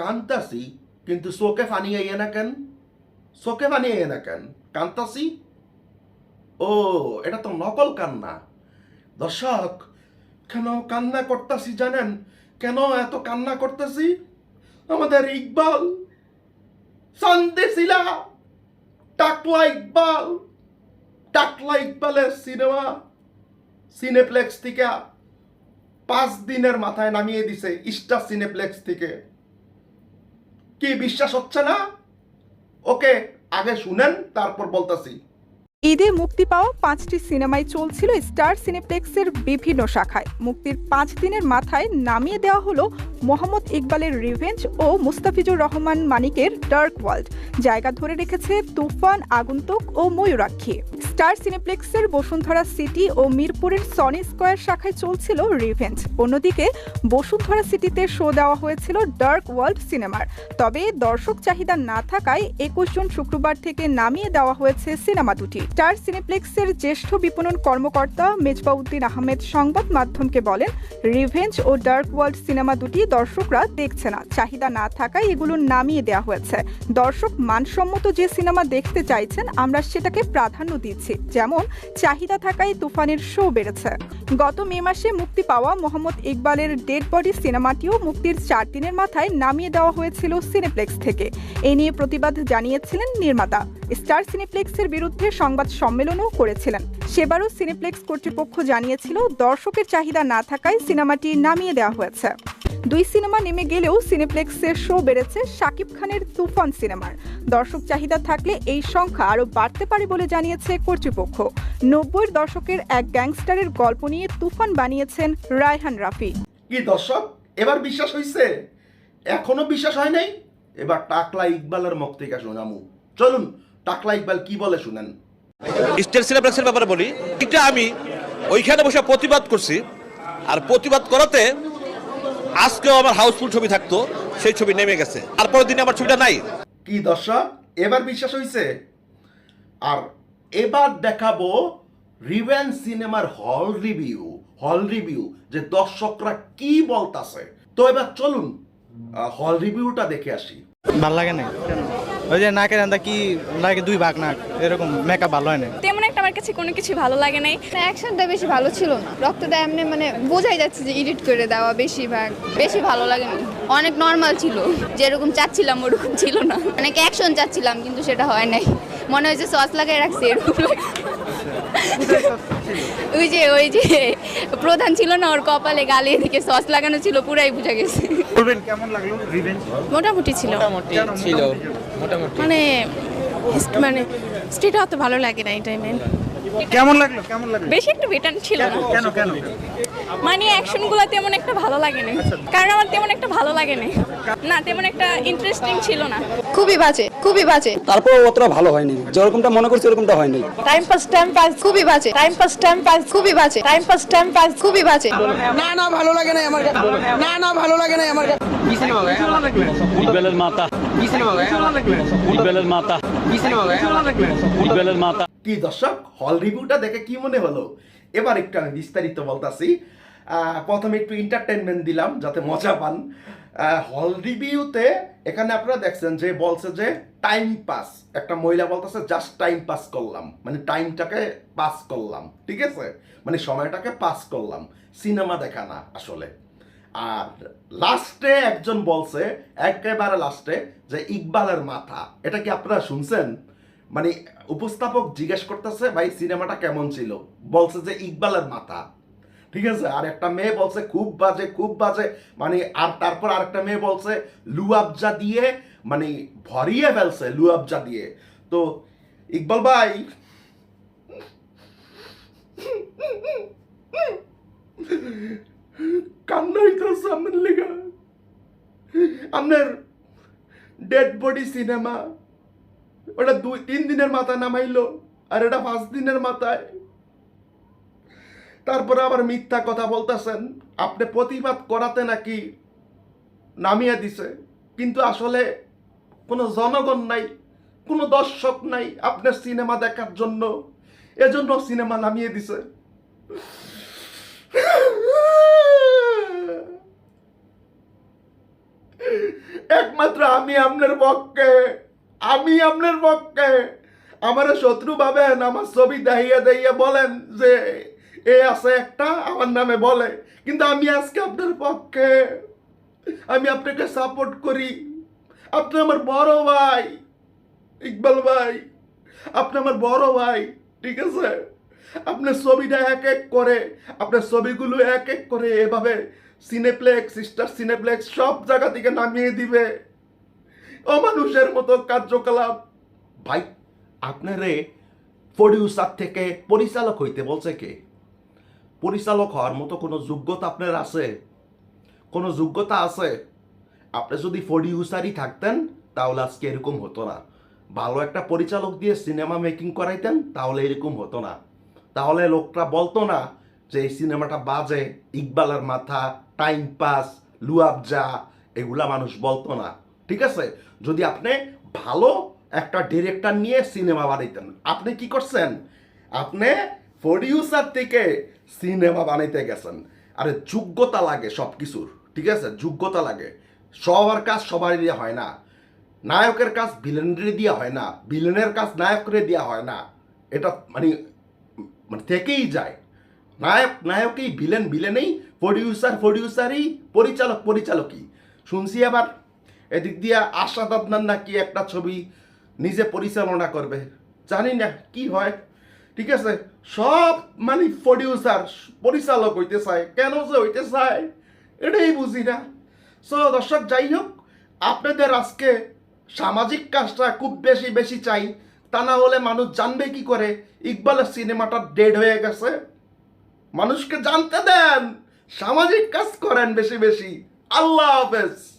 কান্তাসি কিন্তু চোখে পানি আইয়ে না কেন চোখে পানি আইয়ে না কেন কান্তাসি ও এটা তো নকল কান্না দর্শক কেন কান্না করতাছি জানেন কেন এত কান্না করতেছি আমাদের ইকবাল সন্দেশিলা টাকলা ইকবাল টাকলা ইকবালের সিনেমা সিনেপ্লেক্স থেকে পাঁচ দিনের মাথায় নামিয়ে দিছে স্টার সিনেপ্লেক্স থেকে কি বিশ্বাস হচ্ছে না? ওকে, আগে শুনেন, তারপর বলতাছি। ঈদে মুক্তি পাওয়া পাঁচটি সিনেমাই চলছিল স্টার সিনেপ্লেক্সের বিভিন্ন শাখায়। মুক্তির পাঁচ দিনের মাথায় নামিয়ে দেওয়া হলো মোহাম্মদ ইকবালের রিভেঞ্জ ও মুস্তাফিজুর রহমান মানিকের ডার্ক ওয়ার্ল্ড। জায়গা ধরে রেখেছে তুফান, আগন্তুক ও ময়ূরাক্ষী। স্টার সিনেপ্লেক্সের বসুন্ধরা সিটি ও মিরপুরের সনি স্কয়ার শাখায় চলছিল রিভেঞ্জ। অন্যদিকে বসুন্ধরা সিটিতে শো দেওয়া হয়েছিল ডার্ক ওয়ার্ল্ড সিনেমার। তবে দর্শক চাহিদা না থাকায় একুশ জুন শুক্রবার থেকে নামিয়ে দেওয়া হয়েছে সিনেমা দুটি। স্টার সিনেপ্লেক্সের জ্যেষ্ঠ বিপণন কর্মকর্তা মেজবাউদ্দিন আহমেদ সংবাদ মাধ্যমকে বলেন, রিভেঞ্জ ও ডার্ক ওয়ার্ল্ড সিনেমা দুটি দর্শকরা দেখছে না। চাহিদা না থাকায় এগুলো নামিয়ে দেওয়া হয়েছে। দর্শক মানসম্মত যে সিনেমা দেখতে চাইছেন, আমরা সেটাকে প্রাধান্য দিচ্ছি। যেমন, চাহিদা থাকায় তুফানের শো বেড়েছে। গত মে মাসে মুক্তি পাওয়া মোহাম্মদ ইকবালের ডেড বডি সিনেমাটিও মুক্তির চার দিনের মাথায় নামিয়ে দেওয়া হয়েছিল সিনেপ্লেক্স থেকে। এ নিয়ে প্রতিবাদ জানিয়েছিলেন নির্মাতা। স্টার সিনেপ্লেক্সের বিরুদ্ধে সংবাদ সম্মেলনও করেছিলেন। সেবারও সিনেপ্লেক্স কর্তৃপক্ষ জানিয়েছিল, দর্শকের চাহিদা না থাকায় সিনেমাটি নামিয়ে দেওয়া হয়েছে। দুই সিনেমা নেমে গেলেও সিনেপ্লেক্সের শো বেড়েছে শাকিব খানের তুফান সিনেমার। দর্শক চাহিদা থাকলে এই সংখ্যা আরও বাড়তে পারে বলে জানিয়েছে কর্তৃপক্ষ। নব্বইয়ের দশকের এক গ্যাংস্টারের গল্প নিয়ে তুফান বানিয়েছেন রায়হান রাফি। কি দর্শক, এবার বিশ্বাস হয়েছে এখনও বিশ্বাস হয় নাই? এবার টাকলা ইকবালের মুখ থেকে শোনামু। চলুন, টাকলা ইকবাল কি বলে শুনেন? স্টেট সিলেবাসের ব্যাপারে বলি এটা আমি ওইখানে বসে প্রতিবাদ করছি। আর প্রতিবাদ করাতে আজকেও আমার হাউসফুল ছবি থাকতো সেই ছবি নেমে গেছে। তারপরের দিনে আমার ছবিটা নাই। কি দর্শক এবার বিশ্বাস হইছে? আর এবার দেখাবো রিভেন সিনেমার হল রিভিউ হল রিভিউ যে দর্শকরা কি বলতাছে। তো এবার চলুন হল রিভিউটা দেখে আসি। ভালো লাগে না ওই যে নাকের আন্দা কি লাগে দুই ভাগ নাক এরকম মেকআপ ভালো হয় না। তেমন একটা আমার কাছে কোনো কিছু ভালো লাগে নাই। অ্যাকশনটা বেশি ভালো ছিল না। রক্তটা এমনি মানে বোঝাই যাচ্ছে যে এডিট করে দেওয়া বেশিরভাগ বেশি ভালো লাগেনি অনেক নর্মাল ছিল। যেরকম চাচ্ছিলাম ওরকম ছিল না। অনেক অ্যাকশন চাচ্ছিলাম কিন্তু সেটা হয় নাই। মনে হয়েছে সস লাগাই রাখছে এরকম লাগে। ওই যে ওই যে প্রধান ছিল না ওর কপালে গালে এদিকে সস লাগানো ছিল পুরাই বুঝা গেছে। বলবেন কেমন লাগল রিভেঞ্জ মোটামুটি ছিল। ছিল। মানে মানে স্টেটা অত ভালো লাগে না এই টাইমে কেমন লাগল? কেমন লাগল? বেশি একটু বেটার ছিল না। কেন কেন? মানে অ্যাকশনগুলো তেমন একটা ভালো লাগে না কারণ আমার তেমন একটা ভালো লাগে না না তেমন একটা ইন্টারেস্টিং ছিল না। খুবই বাজে খুবই বাজে। তারপর অতটা ভালো হয়নি। যেরকমটা মনে করছি ওরকমটা হয়নি। টাইম পাস টাইম পাস খুবই বাজে। টাইম পাস টাইম পাস খুবই বাজে। টাইম পাস টাইম পাস খুবই বাজে। না না ভালো লাগে না আমার না না ভালো লাগে না আমার কাছে উদ্বেলের মাতা। মাতা। কি দর্শক হল রিভিউটা দেখে কি মনে হলো? এবার একটু আমি বিস্তারিত বলতাছি। প্রথমে একটু এন্টারটেনমেন্ট দিলাম যাতে মজা পান। হল রিভিউতে এখানে আপনারা দেখছেন যে বলছে যে টাইম পাস একটা মহিলা বলতেছে জাস্ট টাইম পাস করলাম। মানে টাইমটাকে পাস করলাম। ঠিক আছে? মানে সময়টাকে পাস করলাম। সিনেমা দেখা না আসলে। আর লাস্টে একজন বলছে, একেবারে লাস্টে, যে ইকবালের মাথা। এটা কি আপনারা শুনছেন? মানে উপস্থাপক জিজ্ঞেস করতেছে, ভাই, সিনেমাটা কেমন ছিল? বলছে যে ইকবালের মাথা। ঠিক আছে? আর একটা মেয়ে বলছে, খুব বাজে খুব বাজে। মানে আর তারপর আরেকটা মেয়ে বলছে লুয়াবজা দিয়ে মানে ভরিয়ে ফেলছে লুয়াবজা দিয়ে। তো ইকবাল ভাই কান্না হইতেছে আপনার লেগা আপনার ডেড বডি সিনেমা ওটা দুই তিন দিনের মাথায় নামাইলো আর এটা পাঁচ দিনের মাথায় তারপরে আবার মিথ্যা কথা বলতেছেন আপনি প্রতিবাদ করাতে নাকি নামিয়ে দিছে কিন্তু আসলে কোনো জনগণ নাই কোনো দর্শক নাই আপনার সিনেমা দেখার জন্য এজন্য সিনেমা নামিয়ে দিছে এক আমি আপনার পক্ষে, আমি আপনার পক্ষে। আমার শত্রু ভাবেন, আমার ছবি দাহিয়া দাহিয়া বলেন যে, এ আছে একটা, আমার নামে বলে। কিন্তু আমি আজকে আপনার পক্ষে। আমি আপনাকে সাপোর্ট করি। আপনি আমার বড় ভাই, ইকবাল ভাই। আপনি আমার বড় ভাই, ঠিক আছে? আপনার ছবিটা এক এক করে, আপনার ছবিগুলো এক এক করে এভাবে সিনেপ্লেক্স স্টার সিনেপ্লেক্স সব জায়গা থেকে নামিয়ে দিবে। অমানুষের মতো কার্যকলাপ। ভাই, আপনারে প্রডিউসার থেকে পরিচালক হইতে বলছে কে? পরিচালক হওয়ার মতো কোনো যোগ্যতা আপনার আছে? কোনো যোগ্যতা আছে? আপনি যদি প্রডিউসারই থাকতেন, তাহলে আজকে এরকম হতো না। ভালো একটা পরিচালক দিয়ে সিনেমা মেকিং করাইতেন, তাহলে এরকম হতো না। তাহলে লোকটা বলতো না যে এই সিনেমাটা বাজে, ইকবালের মাথা টাইম পাস লুয়াবজা, এগুলা মানুষ বলতো না। ঠিক আছে? যদি আপনি ভালো একটা ডিরেক্টর নিয়ে সিনেমা বানাইতেন, আপনি কি করছেন? আপনি প্রডিউসার থেকে সিনেমা বানাইতে গেছেন। আরে যোগ্যতা লাগে সব কিছুর ঠিক আছে? যোগ্যতা লাগে। সবার কাজ সবারই দিয়ে হয় না। নায়কের কাজ ভিলেনের দিয়ে হয় না। ভিলেনের কাজ নায়করে দেওয়া হয় না। এটা মানে মানে থেকেই যায়। নায়ক, নায়কই ভিলেন ভিলেনেই প্রডিউসার প্রডিউসারই পরিচালক, পরিচালকই। শুনছি আবার এদিক দিয়ে আশাদ আদনান নাকি একটা ছবি নিজে পরিচালনা করবে। জানি না কি হয়। ঠিক আছে? সব মানে প্রডিউসার পরিচালক হইতে চায়। কেন যে হইতে চায়, এটাই বুঝি না। সো দর্শক, যাই হোক, আপনাদের আজকে সামাজিক কাজটা খুব বেশি বেশি চাই। তা না হলে মানুষ জানবে কি করে? ইকবালের সিনেমাটা ডেড হয়ে গেছে। মানুষকে জানতে দেন। সামাজিক কাজ করেন বেশি বেশি। আল্লাহ হাফেজ।